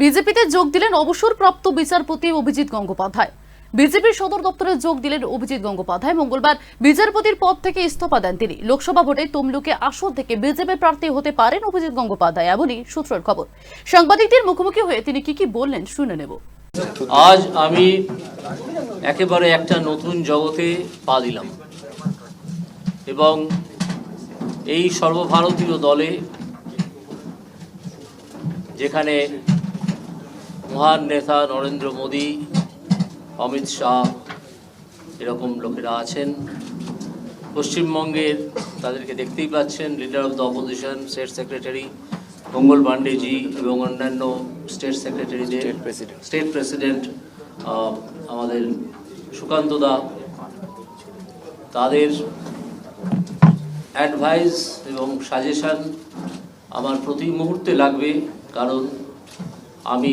বিজেপিতে যোগ দিলেন অবসরপ্রাপ্ত বিচারপতি অভিজিৎ গঙ্গোপাধ্যায়। বিজেপির সদর দপ্তরে যোগ দিলেন অভিজিৎ গঙ্গোপাধ্যায়। মঙ্গলবার বিচারপতির পদ থেকে ইস্তফা দেন তিনি। লোকসভা ভোটে তমলুকে আসন থেকে বিজেপি প্রার্থী হতে পারেন অভিজিৎ গঙ্গোপাধ্যায় এমনই সূত্রের খবর। সাংবাদিকদের মুখোমুখি হয়ে তিনি কি কি বললেন শুনে নেব। আজ আমি একেবারে একটা নতুন জগতে পা দিলাম এবং এই সর্বভারতীয় দলে যেখানে মহান নেতা নরেন্দ্র মোদী অমিত শাহ এরকম লোকেরা আছেন। পশ্চিমবঙ্গের তাদেরকে দেখতেই পাচ্ছেন leader of the opposition state secretary Mangal পাণ্ডেজি এবং অন্যান্য স্টেট সেক্রেটারিদের স্টেট প্রেসিডেন্ট আমাদের সুকান্ত দা। তাদের অ্যাডভাইস এবং সাজেশান আমার প্রতি মুহূর্তে লাগবে কারণ আমি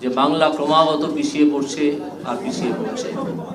যে বাংলা ক্রমাগত পিছিয়ে পড়ছে আর পিছিয়ে পড়ছে।